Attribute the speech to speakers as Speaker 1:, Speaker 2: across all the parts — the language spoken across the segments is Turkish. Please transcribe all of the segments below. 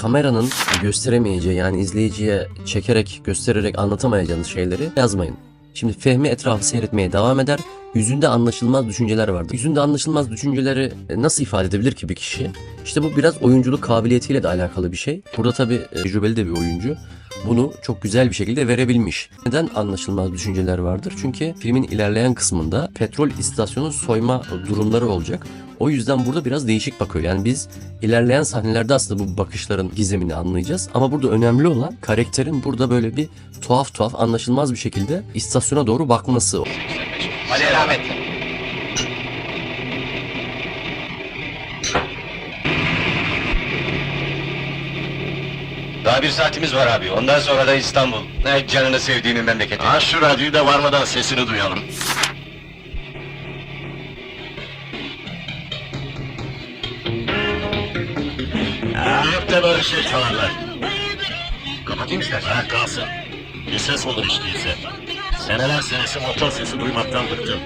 Speaker 1: kameranın gösteremeyeceği yani izleyiciye çekerek göstererek anlatamayacağınız şeyleri yazmayın. Şimdi Fehmi etrafı seyretmeye devam eder. Yüzünde anlaşılmaz düşünceler vardır. Yüzünde anlaşılmaz düşünceleri nasıl ifade edebilir ki bir kişi? İşte bu biraz oyunculuk kabiliyetiyle de alakalı bir şey. Burada tabii e, tecrübeli de bir oyuncu. Bunu çok güzel bir şekilde verebilmiş. Neden anlaşılmaz düşünceler vardır? Çünkü filmin ilerleyen kısmında petrol istasyonu soyma durumları olacak. O yüzden burada biraz değişik bakıyor. Yani biz ilerleyen sahnelerde aslında bu bakışların gizemini anlayacağız. Ama burada önemli olan karakterin burada böyle bir tuhaf tuhaf anlaşılmaz bir şekilde istasyona doğru bakması.
Speaker 2: Ali Rahmet. Daha bir saatimiz var abi. Ondan sonra da İstanbul. Ne canını sevdiğimin memleketi.
Speaker 3: Aç şu radyoyu da varmadan sesini duyalım. Hep de böyle şey çalarlar. Kapatayım istersen. Ha kalsın. Bir ses olur işte ise. Seneler senesi motor sesi duymaktan bıktım.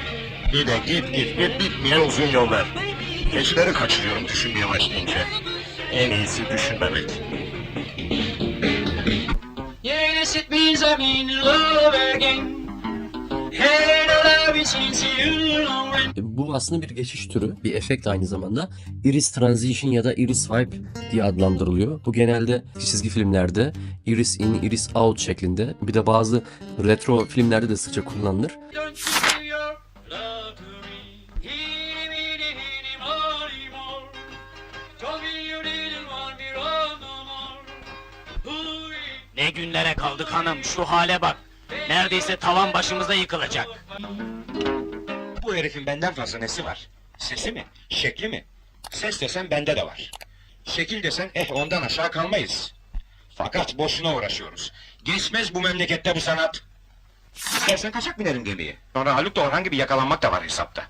Speaker 3: Bir de git git git bitmeyen uzun yollar. Keçileri kaçırıyorum düşünmeye başlayınca. En iyisi düşünmemek.
Speaker 4: I'm in love again. Hey, love.
Speaker 1: E, Bu aslında bir geçiş türü, bir efekt aynı zamanda. Iris Transition ya da Iris Swipe diye adlandırılıyor. Bu genelde çizgi filmlerde Iris in, Iris out şeklinde. Bir de bazı retro filmlerde de sıkça kullanılır.
Speaker 5: Ne günlere kaldık hanım şu hale bak. Neredeyse tavan başımıza yıkılacak.
Speaker 6: Bu herifin benden fazla nesi var? Sesi mi? Şekli mi? Ses desen bende de var. Şekil desen eh ondan aşağı kalmayız. Fakat boşuna uğraşıyoruz. Geçmez bu memlekette bu sanat. İstersen kaçak binerim gemiye. Sonra Haluk da Orhan gibi yakalanmak da var hesapta.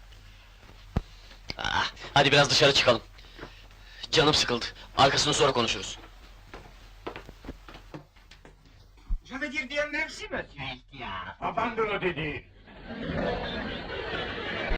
Speaker 5: Ah, hadi biraz dışarı çıkalım. Canım sıkıldı. Arkasını sonra konuşuruz.
Speaker 6: Ma vuol dire di andarsene? È chiaro. Abbandono Didi.